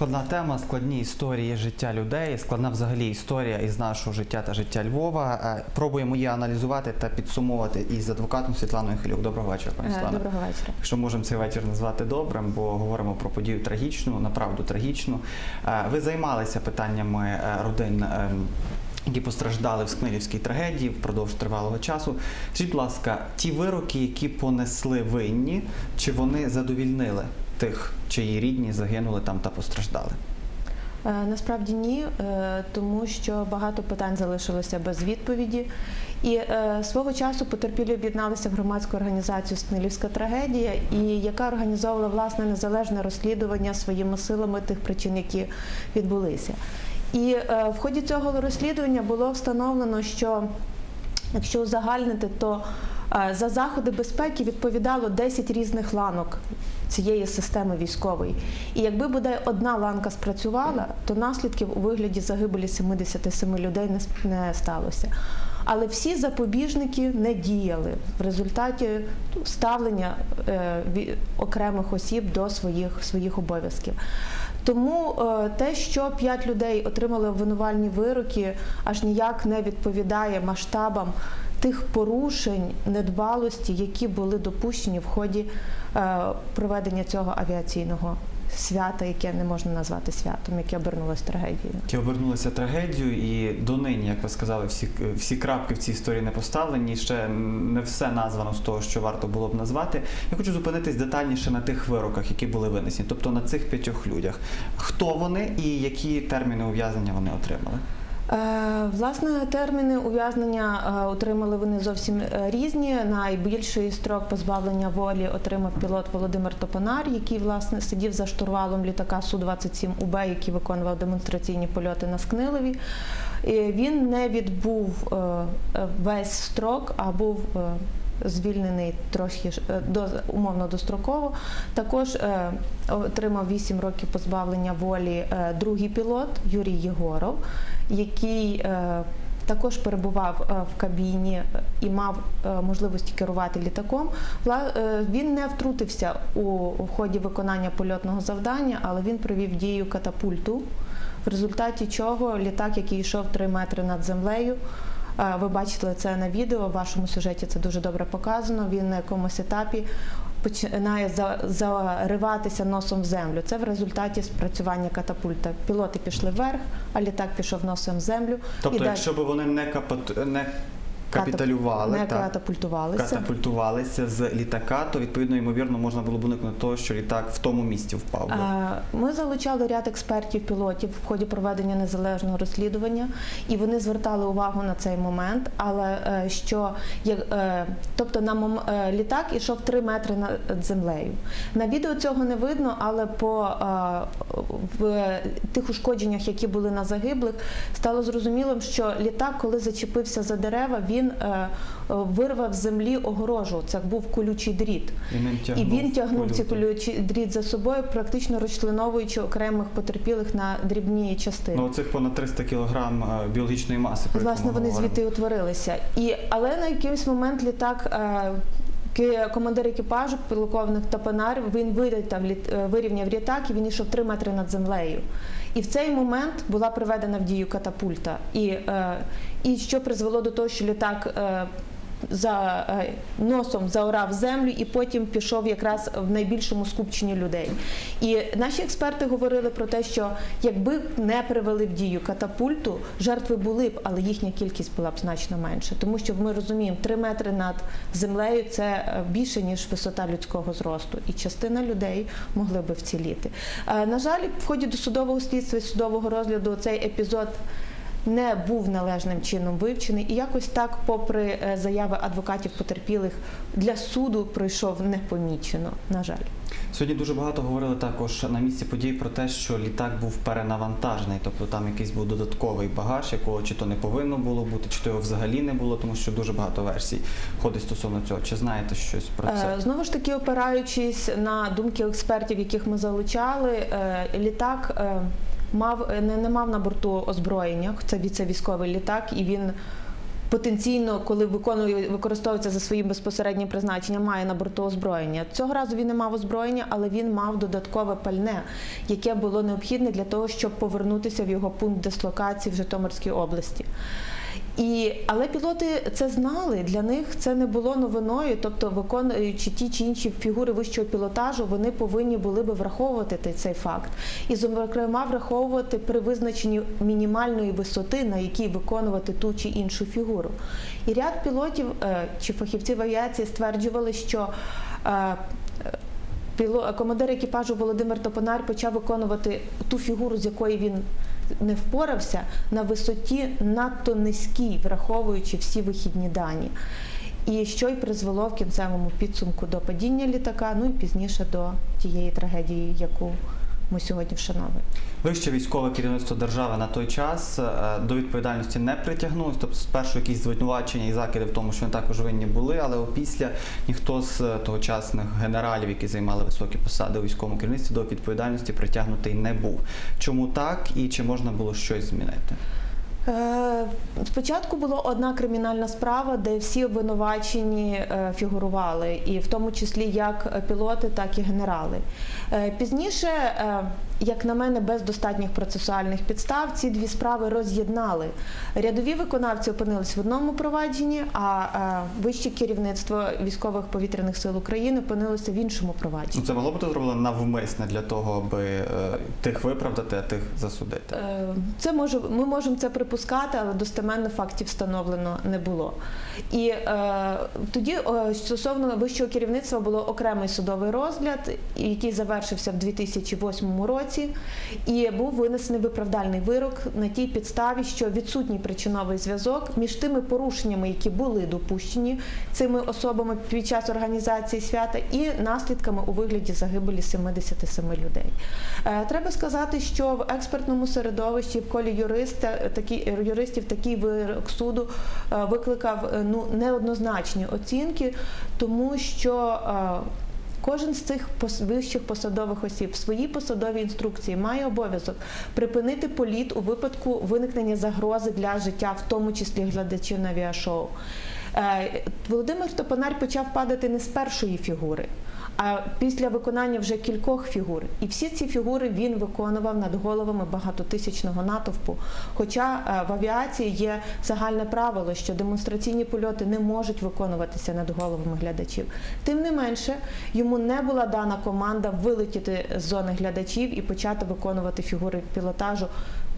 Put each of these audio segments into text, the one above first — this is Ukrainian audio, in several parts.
складна тема, складні історії життя людей, складна взагалі історія із нашого життя та життя Львова. Е, Пробуємо її аналізувати та підсумовувати із адвокатом Світланою Хилюк. Доброго вечора, пані Е, Світлана. Доброго вечора. Якщо можемо цей вечір назвати добрим, бо говоримо про подію трагічну, направду трагічну. Е, Ви займалися питаннями родин. ем, Які постраждали в Скнилівській трагедії впродовж тривалого часу. Скажіть, будь ласка, ті вироки, які понесли винні, чи вони задовільнили тих, чиї рідні загинули там та постраждали? Е, Насправді ні, е, тому що багато питань залишилося без відповіді. І е, свого часу потерпілі об'єдналися в громадську організацію Снилівська трагедія, і яка організовувала власне незалежне розслідування своїми силами тих причин, які відбулися. І в ході цього розслідування було встановлено, що якщо узагальнити, то за заходи безпеки відповідало 10 різних ланок цієї системи військової. І якби бодай одна ланка спрацювала, то наслідків у вигляді загибелі 77 людей не, сталося. Але всі запобіжники не діяли в результаті ставлення е, окремих осіб до своїх, своїх обов'язків. Тому е, те, що п'ять людей отримали обвинувальні вироки, аж ніяк не відповідає масштабам тих порушень, недбалості, які були допущені в ході е, проведення цього авіаційного свята, яке не можна назвати святом, яке обернулося трагедією. Ті обернулися трагедією, і донині, як ви сказали, всі, всі крапки в цій історії не поставлені. Ще не все названо з того, що варто було б назвати. Я хочу зупинитись детальніше на тих вироках, які були винесені, тобто на цих п'ятьох людях. Хто вони і які терміни ув'язнення вони отримали? Е, Власне, терміни ув'язнення е, отримали вони зовсім е, різні. Найбільший строк позбавлення волі отримав пілот Володимир Топонар, який власне сидів за штурвалом літака Су-27 УБ, який виконував демонстраційні польоти на Скнилові. Він не відбув весь строк, а був звільнений трохи ж, е, до умовно достроково. Також е, отримав 8 років позбавлення волі е, другий пілот Юрій Єгоров, який також перебував в кабіні і мав можливості керувати літаком. Він не втрутився у ході виконання польотного завдання, але він провів дію катапульту, в результаті чого літак, який йшов 3 метри над землею, ви бачили це на відео. В вашому сюжеті це дуже добре показано. Він на якомусь етапі починає зариватися носом в землю. Це в результаті спрацювання катапульта. Пілоти пішли вверх, а літак пішов носом в землю. Тобто, якщо б вони не капат... не капіталювали, не так, катапультувалися. катапультувалися з літака, то відповідно ймовірно можна було б уникнути того, що літак в тому місці впав. би. Ми залучали ряд експертів, пілотів в ході проведення незалежного розслідування, і вони звертали увагу на цей момент. Але е, що е, тобто на мом- е, літак ішов 3 метри над землею. На відео цього не видно, але по в тих ушкодженнях, які були на загиблих, стало зрозумілим, що літак, коли зачепився за дерева, він е, е, вирвав з землі огорожу. Це був колючий дріт. І він тягнув ці колючі дріт за собою, практично розчленовуючи окремих потерпілих на дрібні частини. Ну, оцих понад 300 кілограм е, біологічної маси. Власне, вони говоримо. звідти і утворилися. І, але на якийсь момент літак. Командир екіпажу, полковник Топанар, він вирівняв, е, вирівняв літак і він йшов 3 метри над землею. І в цей момент була приведена в дію катапульта. І, е, і що призвело до того, що літак е, за е, носом заорав землю і потім пішов якраз в найбільшому скупченні людей. І наші експерти говорили про те, що якби не привели в дію катапульту, жертви були б, але їхня кількість була б значно менше. Тому що ми розуміємо, 3 метри над землею це е, більше ніж висота людського зросту, і частина людей могли би вціліти. Е, На жаль, в ході досудового слідства і судового розгляду цей епізод не був належним чином вивчений, і якось так, попри е, заяви адвокатів потерпілих, для суду пройшов непомічено. На жаль, Сьогодні дуже багато говорили також на місці подій про те, що літак був перенавантажений, тобто там якийсь був додатковий багаж, якого чи то не повинно було бути, чи то його взагалі не було, тому що дуже багато версій ходить стосовно цього. Чи знаєте щось про це? Е, знову ж таки, опираючись на думки експертів, яких ми залучали, е, літак. Е, Мав не, не мав на борту озброєння, це, це військовий літак, і він потенційно, коли виконує використовується за своїм безпосереднім призначенням, має на борту озброєння. Цього разу він не мав озброєння, але він мав додаткове пальне, яке було необхідне для того, щоб повернутися в його пункт дислокації в Житомирській області. І, але пілоти це знали, для них це не було новиною, тобто виконуючи ті чи інші фігури вищого пілотажу, вони повинні були би враховувати цей факт. І, зокрема, враховувати при визначенні мінімальної висоти, на якій виконувати ту чи іншу фігуру. І ряд пілотів е, чи фахівців авіації стверджували, що е, командир екіпажу Володимир Топонар почав виконувати ту фігуру, з якої він не впорався, на висоті надто низькій, враховуючи всі вихідні дані. І що й призвело в кінцевому підсумку до падіння літака, ну і пізніше до тієї трагедії, яку ми сьогодні вшановуємо. Вище військове керівництво держави на той час е, до відповідальності не притягнулося. Тобто, спершу якісь звинувачення і закиди в тому, що вони також винні були, але опісля ніхто з е, тогочасних генералів, які займали високі посади у військовому керівництві, до відповідальності притягнутий не був. Чому так і чи можна було щось змінити? Е, Спочатку була одна кримінальна справа, де всі обвинувачені е, фігурували, і в тому числі як пілоти, так і генерали. Е, Пізніше, як на мене, без достатніх процесуальних підстав ці дві справи роз'єднали. Рядові виконавці опинились в одному провадженні, а е, вище керівництво військових повітряних сил України опинилося в іншому провадженні. Ну, це могло бути зроблено навмисне для того, аби е, тих виправдати, а тих засудити. Е, Це може, ми можемо це припускати, але достеменно фактів встановлено не було. І е, тоді стосовно вищого керівництва було окремий судовий розгляд, який завершився в 2008 році, і був винесений виправдальний вирок на тій підставі, що відсутній причиновий зв'язок між тими порушеннями, які були допущені цими особами під час організації свята, і наслідками у вигляді загибелі 77 людей. Е, Треба сказати, що в експертному середовищі в колі юриста такі юристів такий вирок суду е, викликав е, ну неоднозначні оцінки, тому що е, Кожен з цих вищих посадових осіб в своїй посадовій інструкції має обов'язок припинити політ у випадку виникнення загрози для життя, в тому числі глядачів на авіашоу. Е, Володимир Топонар почав падати не з першої фігури, а після виконання вже кількох фігур. І всі ці фігури він виконував над головами багатотисячного натовпу. Хоча е, в авіації є загальне правило, що демонстраційні польоти не можуть виконуватися над головами глядачів. Тим не менше, йому не була дана команда вилетіти з зони глядачів і почати виконувати фігури пілотажу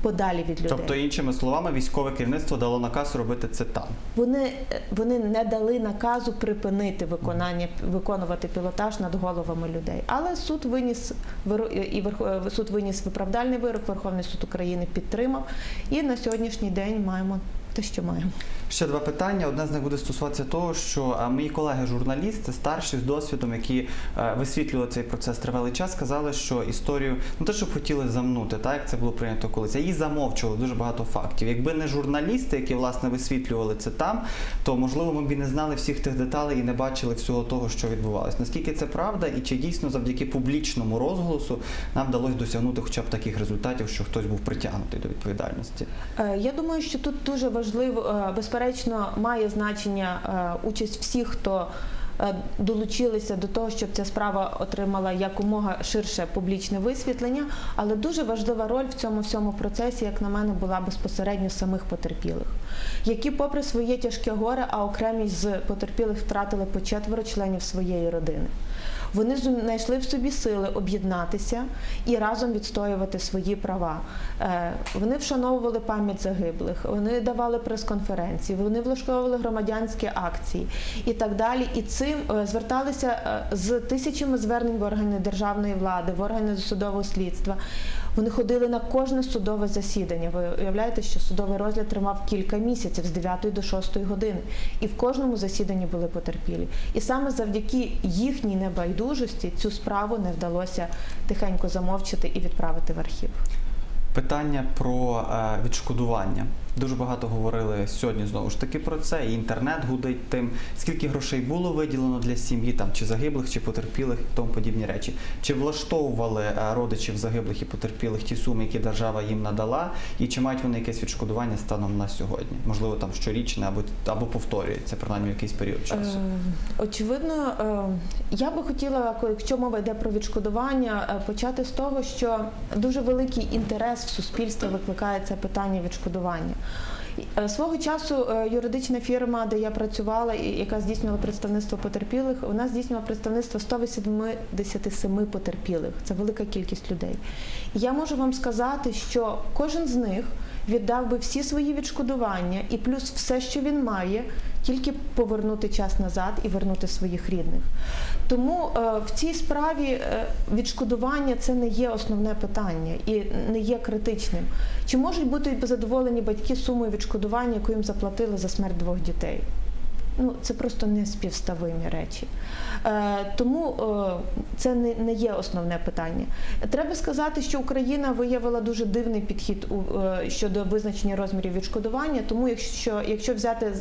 подалі від людей. Тобто, іншими словами, військове керівництво дало наказ робити це там. Вони, вони не дали наказу припинити виконання виконувати пілотаж над головами людей. Але суд виніс виро- і верхов суд виніс виправдальний вирок. Верховний суд України підтримав. І на сьогоднішній день маємо те, що маємо. Ще два питання. Одне з них буде стосуватися того, що мої колеги-журналісти, старші з досвідом, які е, висвітлювали цей процес тривалий час, сказали, що історію не те, щоб хотіли замнути, так як це було прийнято колись, а її замовчували дуже багато фактів. Якби не журналісти, які власне висвітлювали це там, то можливо ми б і не знали всіх тих деталей і не бачили всього того, що відбувалось. Наскільки це правда, і чи дійсно завдяки публічному розголосу нам вдалося досягнути хоча б таких результатів, що хтось був притягнутий до відповідальності? Е, Я думаю, що тут дуже важливо, е, безперечно, має значення е, участь всіх, хто е, долучилися до того, щоб ця справа отримала якомога ширше публічне висвітлення. Але дуже важлива роль в цьому всьому процесі, як на мене, була безпосередньо самих потерпілих, які, попри своє тяжке горе, а окремі з потерпілих втратили по четверо членів своєї родини. Вони знайшли в собі сили об'єднатися і разом відстоювати свої права. Е, Вони вшановували пам'ять загиблих, вони давали прес-конференції, вони влаштовували громадянські акції і так далі. І цим е, зверталися е, з тисячами звернень в органи державної влади, в органи судового слідства. Вони ходили на кожне судове засідання. Ви уявляєте, що судовий розгляд тривав кілька місяців з 9 до 6 години, і в кожному засіданні були потерпілі. І саме завдяки їхній небайдужості цю справу не вдалося тихенько замовчити і відправити в архів. Питання про е, відшкодування. Дуже багато говорили сьогодні знову ж таки про це. І інтернет гудить тим, скільки грошей було виділено для сім'ї, там чи загиблих, чи потерпілих, і тому подібні речі. Чи влаштовували е, родичів загиблих і потерпілих ті суми, які держава їм надала, і чи мають вони якесь відшкодування станом на сьогодні? Можливо, там щорічне або або повторюється принаймні якийсь період часу. Е, Очевидно, е, я би хотіла, якщо мова йде про відшкодування, почати з того, що дуже великий інтерес в суспільстві викликає це питання відшкодування. Е, Свого часу е, юридична фірма, де я працювала, яка здійснювала представництво потерпілих, вона здійснювала представництво 187 потерпілих. Це велика кількість людей. Я можу вам сказати, що кожен з них віддав би всі свої відшкодування і плюс все, що він має, тільки повернути час назад і вернути своїх рідних. Тому е, в цій справі е, відшкодування це не є основне питання і не є критичним. Чи можуть бути задоволені батьки сумою відшкодування, яку їм заплатили за смерть двох дітей? Ну, це просто не співставимі речі. Е, тому е, це не, не є основне питання. Треба сказати, що Україна виявила дуже дивний підхід у, е, щодо визначення розмірів відшкодування. Тому, якщо, якщо взяти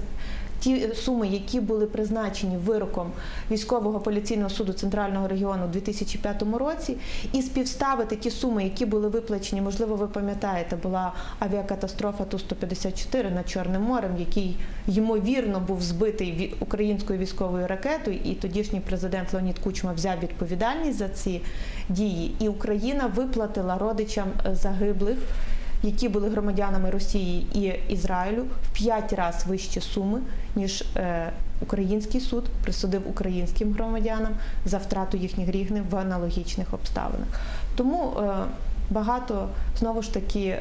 ті суми, які були призначені вироком військового поліційного суду центрального регіону у 2005 році, і співставити ті суми, які були виплачені, можливо, ви пам'ятаєте, була авіакатастрофа Ту-154 над Чорним морем, який ймовірно був збитий українською військовою ракетою, і тодішній президент Леонід Кучма взяв відповідальність за ці дії. І Україна виплатила родичам е, загиблих які були громадянами Росії і Ізраїлю в п'ять разів вищі суми, ніж е, український суд присудив українським громадянам за втрату їхніх рігни в аналогічних обставинах. Тому е, багато знову ж таки.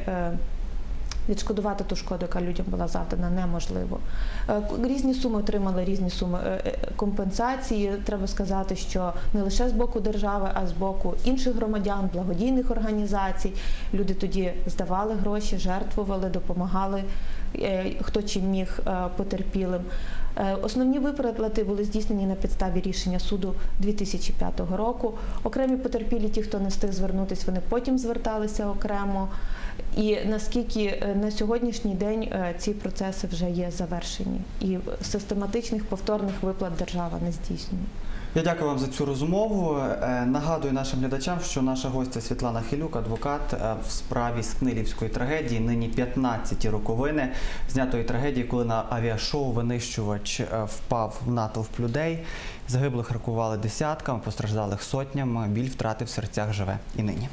Відшкодувати ту шкоду, яка людям була завдана, неможливо. Е, Різні суми отримали різні суми е, е, компенсації. Треба сказати, що не лише з боку держави, а з боку інших громадян, благодійних організацій. Люди тоді здавали гроші, жертвували, допомагали хто чим міг потерпілим. Основні виплати були здійснені на підставі рішення суду 2005 року. Окремі потерпілі, ті, хто не встиг звернутися, вони потім зверталися окремо. І наскільки е, на сьогоднішній день е, ці процеси вже є завершені, і систематичних повторних виплат держава не здійснює. Я дякую вам за цю розмову. Е, Нагадую нашим глядачам, що наша гостя Світлана Хилюк, адвокат в справі Скнилівської трагедії, нині 15 роковини знятої трагедії, коли на авіашоу винищувач впав в натовп людей. Загиблих рахували десятками, постраждалих сотнями. Біль втрати в серцях живе і нині.